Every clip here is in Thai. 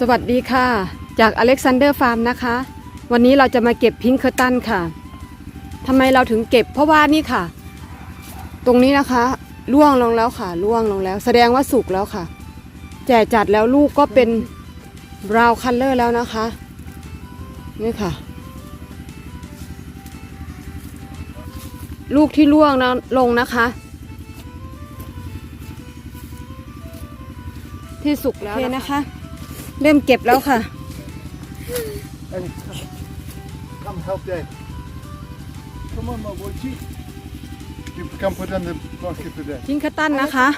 สวัสดีค่ะ จากอเล็กซานเดอร์ฟาร์มนะคะ วันนี้เราจะมาเก็บพิงค์เคอร์ตันค่ะทำไมเราถึงเก็บเพราะว่านี่ค่ะ ตรงนี้นะคะร่วงลงแล้วค่ะร่วงลงแล้ว แสดงว่าสุกแล้วค่ะ แจ่จัดแล้วลูกก็เป็นบราวน์คัลเลอร์แล้วนะคะ นี่ค่ะ ลูกที่ร่วงนะลงนะคะ ที่สุกแล้วนะคะ เริ่มเก็บแล้วค่ะ And come help Dad. Come on, my boy. Gee. You come put on the basket for Dad. พิงค์คัตตันนะคะ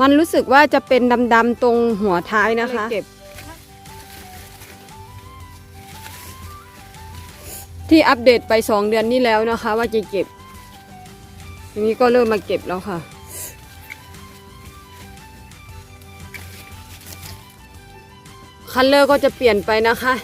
มันรู้สึกว่าจะเป็นดำๆตรงหัวท้ายนะคะ เก็บ ที่อัปเดตไปสองเดือนนี้แล้วนะคะ ว่าจะเก็บทีนี้ก็เริ่มมาเก็บแล้วค่ะ คัลเลอร์ก็จะเปลี่ยนไปนะคะ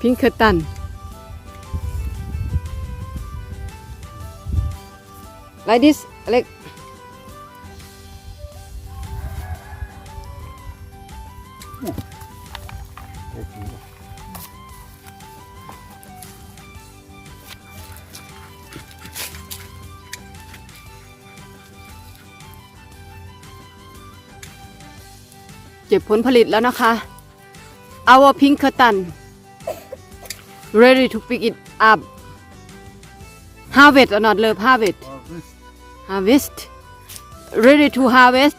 พิงค์คัตตัน like this like เก็บผลผลิตแล้วนะคะ our pink cotton ready to pick it up harvest or not love harvest Harvest. ready to harvest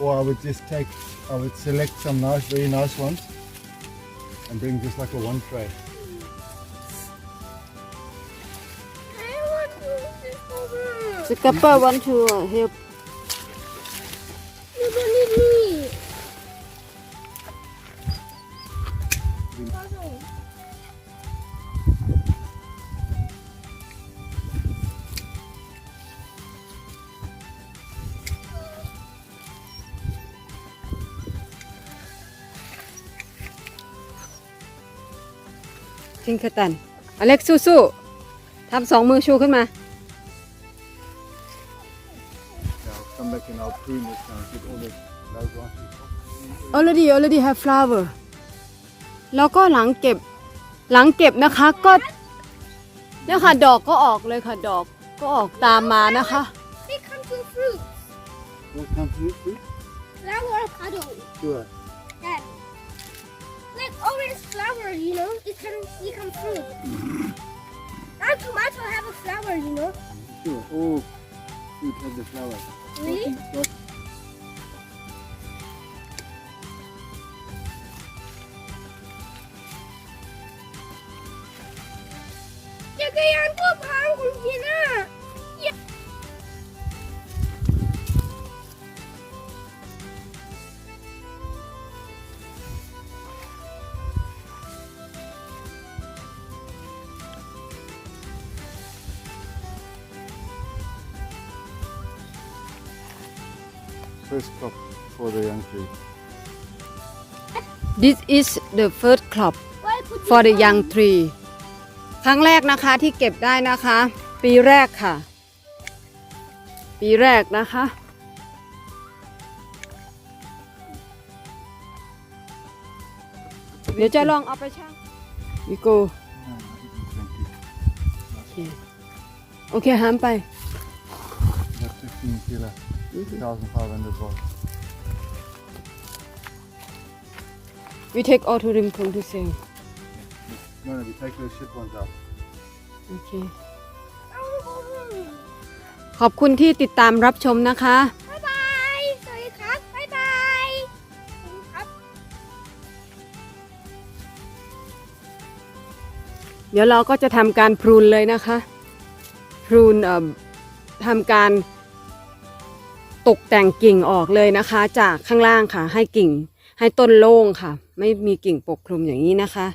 Or I would just take, I would select some nice, very nice ones and bring just like a one tray. I want to move this over. scupper want to help พิงค์คตันอเล็กสู้ๆทำสองมือชูขึ้นมา Now I'll come back and I'll prune this now, get all the low branches off. already already have flower แล้วก็หลังเก็บหลังเก็บนะคะก็เนี่ยค่ะดอกก็ออกเลยค่ะดอกก็ออกตามมานะคะ They come to fruit. What comes to fruit? Flower avocado. Sure. Dad. like orange flower, you know, it can become fruit. and tomato have a flower, you know. Sure, oh, fruit has the flower. Really? But Cái cây ăn thuốc hàng cũng first crop for the young tree. this is the first crop Why put for the this young on? tree ครั้งแรกนะคะที่เก็บได้นะคะ ปีแรกค่ะ ปีแรกนะคะ เดี๋ยวจะลองเอาไปช่างวิโก Thank you. โอเคหามไป 8500 volt. We take auto rim from the same. No, no, we take the shit ones out. Okay. ขอบคุณที่ติดตามรับชมนะคะเดี๋ยวเราก็จะทำการพรูนเลยนะคะ พรูนทำการ ตกแต่งกิ่งออกเลยนะคะ จากข้างล่างค่ะ ให้กิ่งให้ต้นโล่งค่ะ ไม่มีกิ่งปกคลุมอย่างนี้นะคะ